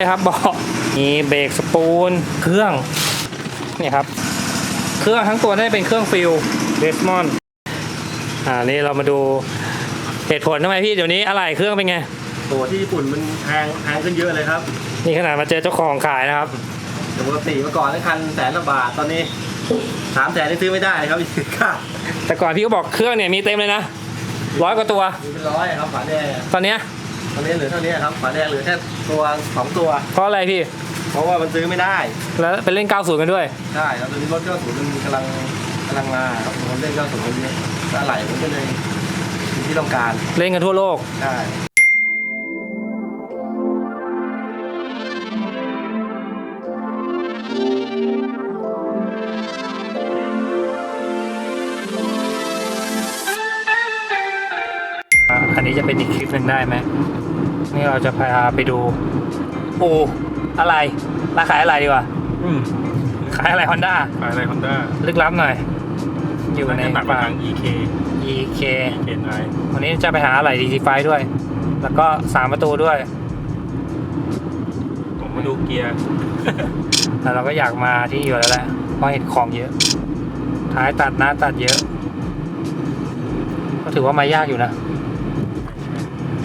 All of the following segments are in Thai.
ครับเบาะมีเบรกสปูลเครื่องเนี่ยครับ เครื่องทั้งตัวได้เป็นเครื่องฟิลเดสมอนอ่านี่เรามาดูเหตุผลทำไมพี่เดี๋ยวนี้อะไรเครื่องเป็นไงตัวที่ญี่ปุ่นมันแพงแพงขึ้นเยอะเลยครับ นี่ขนาดมาเจอเจ้าของขายนะครับแต่ปกติเมื่อก่อนได้คันแสนละบาทตอนนี้สามแสนที่ซื้อไม่ได้เลยครับค่าแต่ก่อนพี่ก็บอกเครื่องเนี่ยมีเต็มเลยนะร้อยกว่าตัวมีเป็นร้อยครับฝาแดงตอนเนี้ยต อนนี้เหลือเท่านี้ครับฝาแดงเหลือแค่ตัวสองตัว เพราะอะไรพี่ เพราะว่ามันซื้อไม่ได้แล้วไปเล่น 90 กันด้วย ใช่แล้วตอนนี้รถก็สูนมันกำลังกำลังมาครับคนเล่นก็สูนมันเยอะแล้วไหลมันก็เลยเป็นที่ต้องการเล่นกันทั่วโลกใช่ นนี้จะเป็นอีกคลิปหนึ่งได้ไหมนี่เราจะพาไปดูปูอะไรราขายอะไรดีกว่าอืมขายอะไรฮอนด้าขายอะไรฮอนด้าลึกลับหน่อย อยู่ในหนักกว่าป่าทาง EK EK EK9 วันนี้จะไปหาอะไร DC5 ด้วย แล้วก็สามประตูด้วย ผมมาดูเกียร์แต่เราก็อยากมาที่อยู่แล้วแหละเพราะเห็นของเยอะ ท้ายตัดหน้าตัดเยอะ ก็ถือว่ามายากอยู่นะ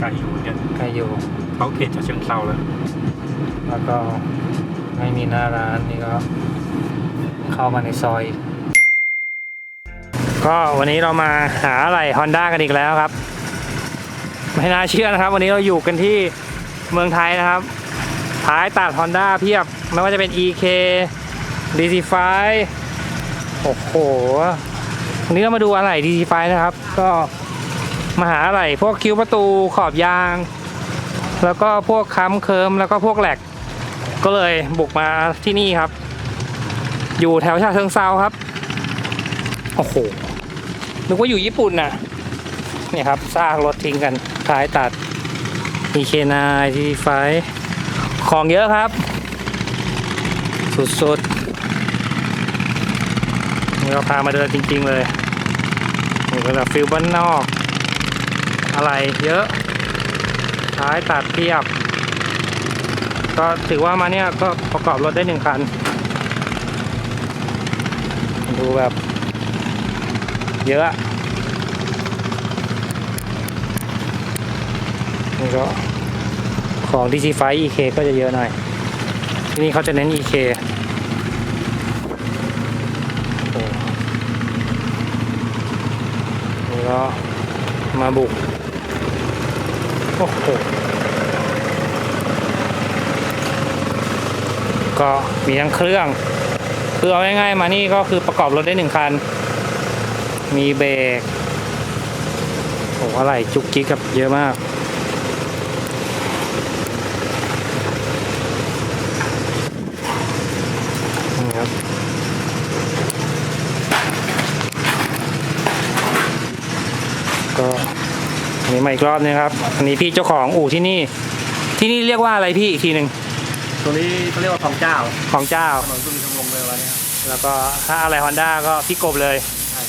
ไก่อยู่เนี่ยใครอยู่ เขาเขตจากเชิงเซาแล้วแล้วก็ไม่มีหน้าร้านนี่ก็ เข้ามาในซอย ก็วันนี้เรามาหาอะไร Honda กันอีกแล้วครับ ไม่น่าเชื่อนะครับ วันนี้เราอยู่กันที่เมืองไทยนะครับ ท้ายตัด Honda เพียบ ไม่ว่าจะเป็น EK DC5 โอ้โหวันนี้เรามาดูอะไร DC5 นะครับ ก็ มาหาอะไรพวกคิ้วประตูขอบยาง แล้วก็พวกค้ำเคิมแล้วก็พวกแหลก ก็เลยบุกมาที่นี่ครับ อยู่แถวชาเชิงเซาครับ โอ้โหนึกว่าอยู่ญี่ปุ่นน่ะเนี่ยครับซากรถทิ้งกันท้ายตัด EK9 ที่ไฟ ของเยอะครับ สุดๆเราพามาเดินจริง ๆ เลยนี่ก็แบบฟิลบ้านนอก อะไรเยอะท้ายตัดเทียบ ก็ถือว่ามาเนี่ยก็ประกอบรถได้หนึ่งคัน ดูแบบ เยอะนี่ก็ของ DC5 EK ก็จะเยอะหน่อย ที่นี่เขาจะเน้น EK นี่ก็มาบุก โอ้โหก็มีทั้งเครื่องคือเอาง่ายๆมานี่ก็คือประกอบรถได้หนึ่งคัน มีเบรกโอ้อะไรจุกจิกกับเยอะมาก นี่ครับ ก็อันนี้ มาอีกรอบนึงครับอันนี้พี่เจ้าของอู่ที่นี่ ที่นี่เรียกว่าอะไรพี่อีกทีหนึ่งตัวนี้เขาเรียกว่าทองเจ้าของเจ้าถนนสุนทรวงศ์เลยวันนี้ครับแล้วก็ถ้าอะไรฮอนด้าก็พี่กบเลย ใช่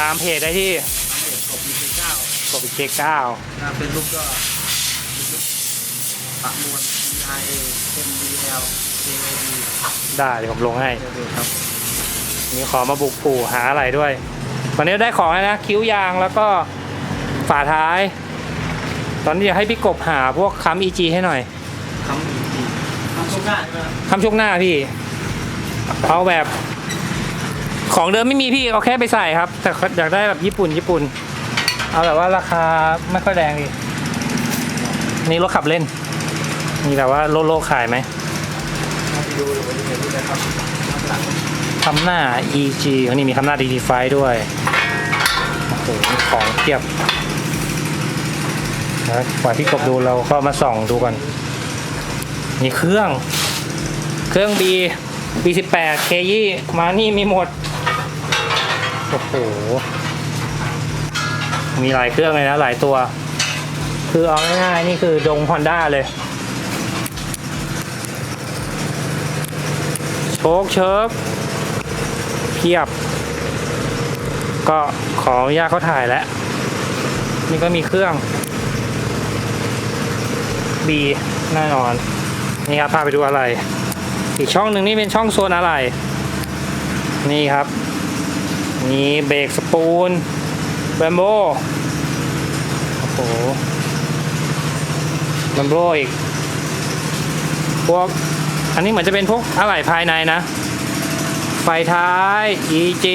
ตามเพจได้ที่ทำเอกกบมีเก้ากบเจเก้าถ้าเป็นรูปก็ปะมวล I A M D L K A D ได้เดี๋ยวผมลงให้เดี๋ยวครับนี่ขอมาบุกปู่หาอะไรด้วยตอนนี้ได้ของแล้วนะ คิ้วยางแล้วก็ฝาท้าย ตอนนี้อยากให้พี่กบหาพวกค้ำ EG ให้หน่อยคำอีกทีคำช่วงหน้าใช่ไหมครับค้ำชกหน้าพี่ เอาแบบ ของเดิมไม่มีพี่เอาแค่ไปใส่ครับ แต่อยากได้แบบญี่ปุ่นญี่ปุ่น เอาแบบว่าราคาไม่ค่อยแรงดีนี่รถขับเล่น มีแบบว่าโลโลขายไหมมาไปดูวันนี้เห็นด้วยนะครับข้างหลังคำหน้า EG เขานี่มีคำหน้า DD5 ด้วย โอ้โหมีของเทียบ นะกว่าพี่กบดูเราก็มาส่องดูก่อนมีเครื่อง เครื่อง B B18 k ยี่มานี่มีหมด โอ้โห มีหลายเครื่องเลยนะ หลายตัว คือเอาง่ายๆนี่คือดง Honda เลย โชคเชิฟเพียบ ก็ขออนุญาตเขาถ่ายแล้ว นี่ก็มีเครื่อง B แน่นอน นี่ครับพาไปดูอะไร อีกช่องหนึ่งนี่เป็นช่องโซนอะไร นี่ครับมีเบรกสปูนแบมโบโอ้โหแบมโบอีกพวกอันนี้เหมือนจะเป็นพวกอะไหล่ภายในนะ ไฟท้าย EG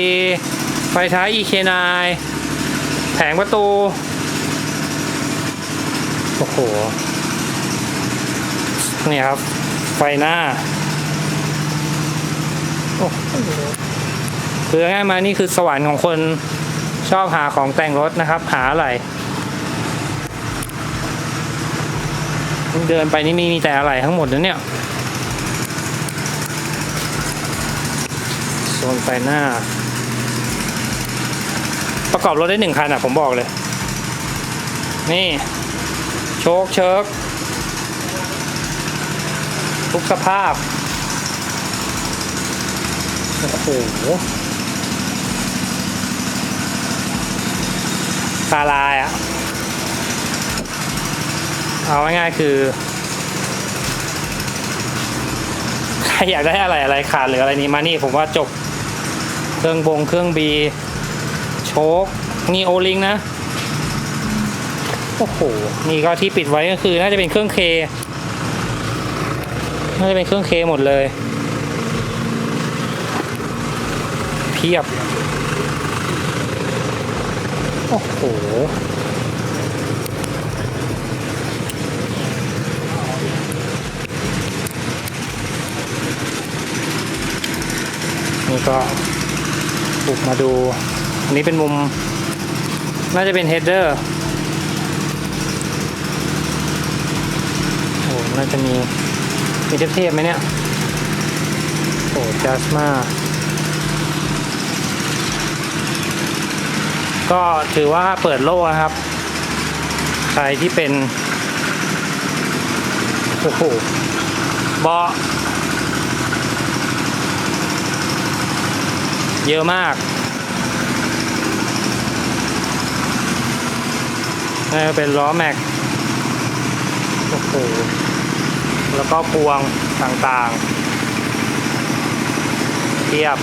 ไฟท้าย EK9 แผงประตู โอ้โห นี่ครับ ไฟหน้าคือง่ายมานี่คือสวรรค์ของคนชอบหาของแต่งรถนะครับ หาอะไร เดินไปนี่มีมีแต่อะไรทั้งหมดนะเนี่ยโซนไฟหน้า ประกอบรถได้หนึ่งคันอะผมบอกเลย นี่ โชคเชิก ทุกสภาพ โอ้โหคาลายอะเอาง่ายๆคือ ใครอยากได้อะไรอะไรขาดหรืออะไรนี้มานี่ผมว่าจบ เครื่องบงเครื่องบี โชคนี่โอลิงนะ โอ้โห นี่ก็ที่ปิดไว้ก็คือ น่าจะเป็นเครื่องเค น่าจะเป็นเครื่องเคหมดเลย เพียบ โอ้โหนี่ก็บุกมาดู อันนี้เป็นมุม น่าจะเป็นเฮดเดอร์โอ้น่าจะมี มีเทพๆไหมเนี่ยโอ้จัสมาก็ถือว่าเปิดโล่นะครับ ใครที่เป็น โอ้โหเบาะเยอะมากนี่เป็นล้อแม็ก โอ้โห แล้วก็พวงต่างๆ เทียบ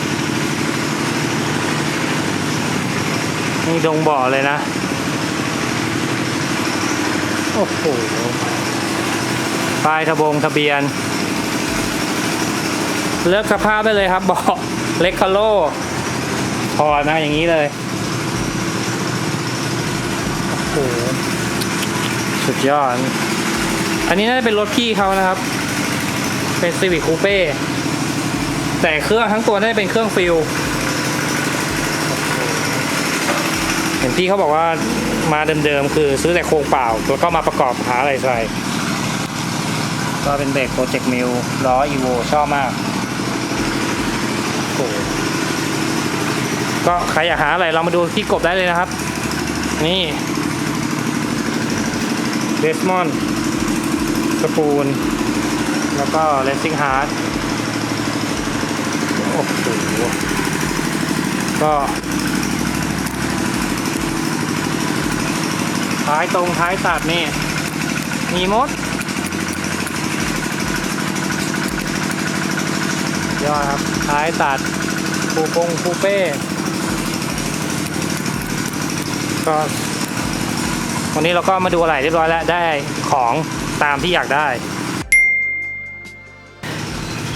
นี่ดงบ่อเลยนะ โอ้โหป้ายทะบงทะเบียน เลือกสภาพได้เลยครับเบาะเล็กคาโลถอดนะอย่างนี้เลยโอ้โหสุดยอด อันนี้น่าจะเป็นรถพี่เขานะครับ เป็น Civic Coupe แต่เครื่องทั้งตัวน่าจะเป็นเครื่องฟิลเห็นพี่เขาบอกว่ามาเดิมๆคือซื้อแต่โครงเปล่า แล้วก็มาประกอบหาอะไรใส่ก็เป็นเบรกโปรเจกต์มิลล้ออีโวชอบมากโอ้โหก็ใครอยากหาอะไรเรามาดูที่กบได้เลยนะครับ นี่เดสมอน สปูน แล้วก็เลสซิ่งฮาร์ดโอ้โหก็ท้ายตรงท้ายตัดนี่ มีมดยอดครับ ท้ายตัดปูปงปูเป้ ก็วันนี้เราก็มาดูอะไรเรียบร้อยแล้ว ได้ของ ตามที่อยากได้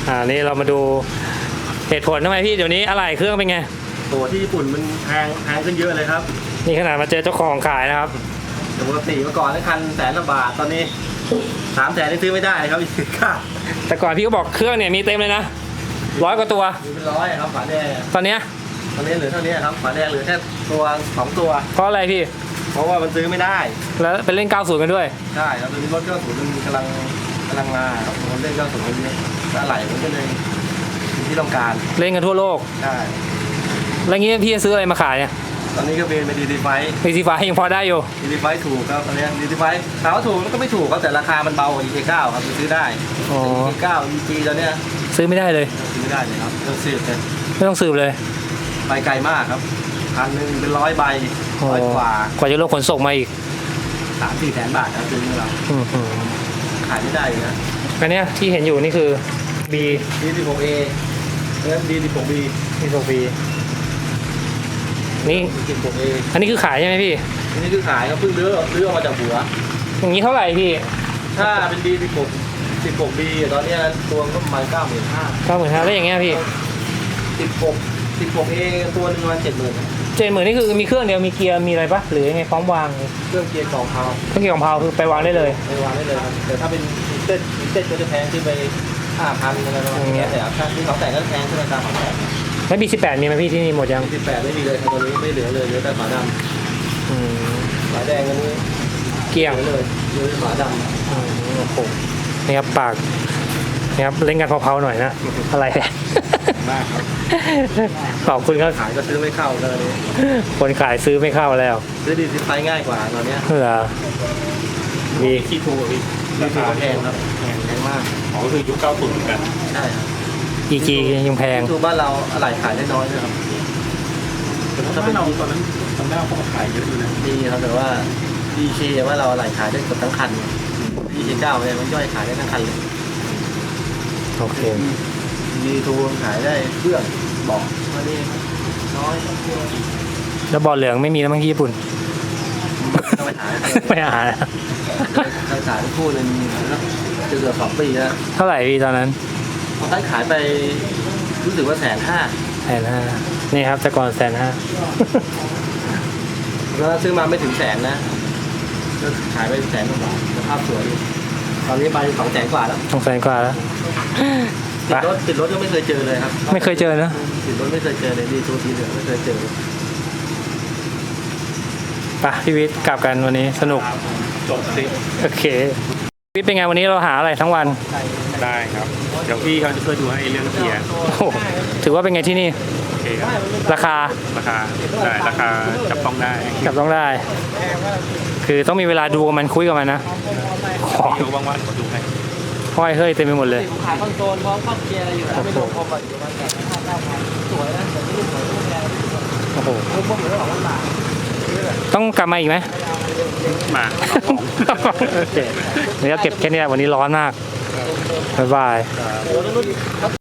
อ่านี่เรามาดูเหตุผลทำไมพี่เดี๋ยวนี้อะไรเครื่องเป็นไงตัวที่ญี่ปุ่นมันแพงแพงขึ้นเยอะเลยครับนี่ขนาดมาเจอเจ้าของขายนะครับแต่ปกติเมื่อก่อนได้คันแสนละบาทตอนนี้สามแสนยังซื้อไม่ได้เลยครับอีกค่าแต่ก่อนพี่ก็บอกเครื่องเนี่ยมีเต็มเลยนะร้อยกว่าตัวมีเป็นร้อยครับฝาแดงตอนเนี้ยตอนนี้เหลือเท่านี้ครับฝาแดงเหลือแค่ตัวสองตัวเพราะอะไรพี่ เพราะว่ามันซื้อไม่ได้ แล้วไปเล่น 90 กันด้วย ใช่ครับตอนนี้รถเก้าศูนย์มันกำลังกำลังมาครับคนเล่นเก้าศูนย์มันเยอะแล้วอะไหล่มันก็เลยเป็นที่ต้องการเล่นกันทั่วโลก ใช่แล้วงี้พี่จะซื้ออะไรมาขายเนี่ยตอนนี้ก็เป็นไปดีดีไฟมีซีฟ้ายังพอได้อยู่ ดีดีไฟถูกครับตอนนี้ดีดีไฟถามว่าถูกมันก็ไม่ถูกครับแต่ราคามันเบากว่า EK9 ครับซื้อได้ อ๋อ EK9 EG ตอนเนี้ยซื้อไม่ได้เลย ซื้อไม่ได้เลยครับต้องซื้อเลยไม่ต้องสืบเลยไปไกลมากครับ พันหนึ่งเป็นร้อยใบร้อยกว่า กว่าจะรถขนส่งมาอีกสามสี่แสนบาทครับซื้อเราอื้อหือขายไม่ได้เลยนะอันเนี้ยที่เห็นอยู่นี่คือ B D16A แล้ว D16B นี่ตัว B นี่ 16A อันนี้คือขายใช่ไหมพี่อันนี้คือขายครับเพิ่งรื้อรื้อออกมาจากหัว อย่างนี้เท่าไหร่พี่ ถ้าเป็น D16 16B ตอนเนี้ยตัวก็ประมาณ95,000เก้าหมื่นห้าแล้วอย่างเงี้ยพี่16 16A ตัวหนึงประมาณ70,000 เจนหมื่นนี่คือมีเครื่องเดียวมีเกียร์มีอะไรปะหรือยังไงพร้อมวางเครื่องเกียร์กองเขาเครื่องเกียร์ของพาวคือไปวางได้เลย ไปวางได้เลยครับแต่ถ้าเป็นเต้นเต้นก็จะแพงขึ้นไป5,000อะไรประมาณนี้แต่ถ้าที่เขาแต่งก็แพงขึ้นราคาของแต่งแล้ว B18 มีไหมพี่ที่นี่หมดยัง18ไม่มีเลยครับตอนนี้ไม่เหลือเลยเหลือแต่ฝาดอืมำฝาแดงอันนี้เกลี้ยงเหลือเลยเหลือแต่ฝาดำอืมโอ้โหนี่ครับปากนี่ครับเล่นกันเผาๆหน่อยนะอะไรเนี่ย มากครับขอบคุณครับขายก็ซื้อไม่เข้าเลยคนขายซื้อไม่เข้าแล้ว ซื้อดีไซน์ง่ายกว่าตอนเนี้ยเหรอมีคีทูพี่ราคาแพงครับแพงแพงมากอ๋อก็คือยุคเก้าศูนย์เหมือนกันใช่ครับอีจียังแพงทูบ้านเราอะไหล่ขายได้น้อยนะครับแต่ถ้าเป็นเราตอนนั้นตอนแรกเขาก็ขายเยอะอยู่นะดีครับแต่ว่าดีเคว่าเราอะไหล่ขายได้เกือบทั้งคันดีเคเก้าเนี่ยมันย่อยขายได้ทั้งคันเลยโอเค ดีทูขายได้เครื่องบอกว่านี่น้อยแล้วบอลเหลืองไม่มีแล้วมั้งที่ญี่ปุ่นต้องไปหาไม่หาแล้วเคยขายไปคู่หนึงแล้วจะเกือบสองปีแล้วเท่าไหร่พี่ตอนนั้นตอนนั้นขายไปรู้สึกว่าแสนห้าแสนห้านี่ครับแต่ก่อนแสนห้าแล้วซื้อมาไม่ถึงแสนนะก็ขายไปแสนกว่าบาทสภาพสวยดีตอนนี้ไปสองแสนกว่าแล้วสองแสนกว่าแล้ว ติดรถติดรถก็ไม่เคยเจอเลยครับ ไม่เคยเจอนะติดรถไม่เคยเจอเลยดีทูทีเหลืองไม่เคยเจอไปะพี่วิทย์กลับกันวันนี้สนุกจบสิโอเคพี่วิทย์เป็นไงวันนี้เราหาอะไรทั้งวันได้ครับ เดี๋ยวพี่เขาจะช่วยดูให้เรื่องเกียร์โอ้โหถือว่าเป็นไงที่นี่โอเคครับราคาราคาได้ราคาจับต้องได้จับต้องได้ คือต้องมีเวลาดูกับมันคุยกับมันนะของเดี๋ยวว่างๆมาดูให้ ห้อยเฮ้ยเต็มไปหมดเลยขายคอนโซลพร้อมเข้าเกียร์อะไรอยู่นะไม่รวมคอมอะอยู่ประมาณแสนห้าเก้าพันสวยนะแต่ไม่รู้สวยไม่รู้แพงโอ้โหรวมพวกเหลือสองพันบาทต้องกลับมาอีกไหมมาโอเคเดี๋ยวเก็บแค่นี้แหละวันนี้ร้อนมากบ๊ายบายโอ้โหรุ่น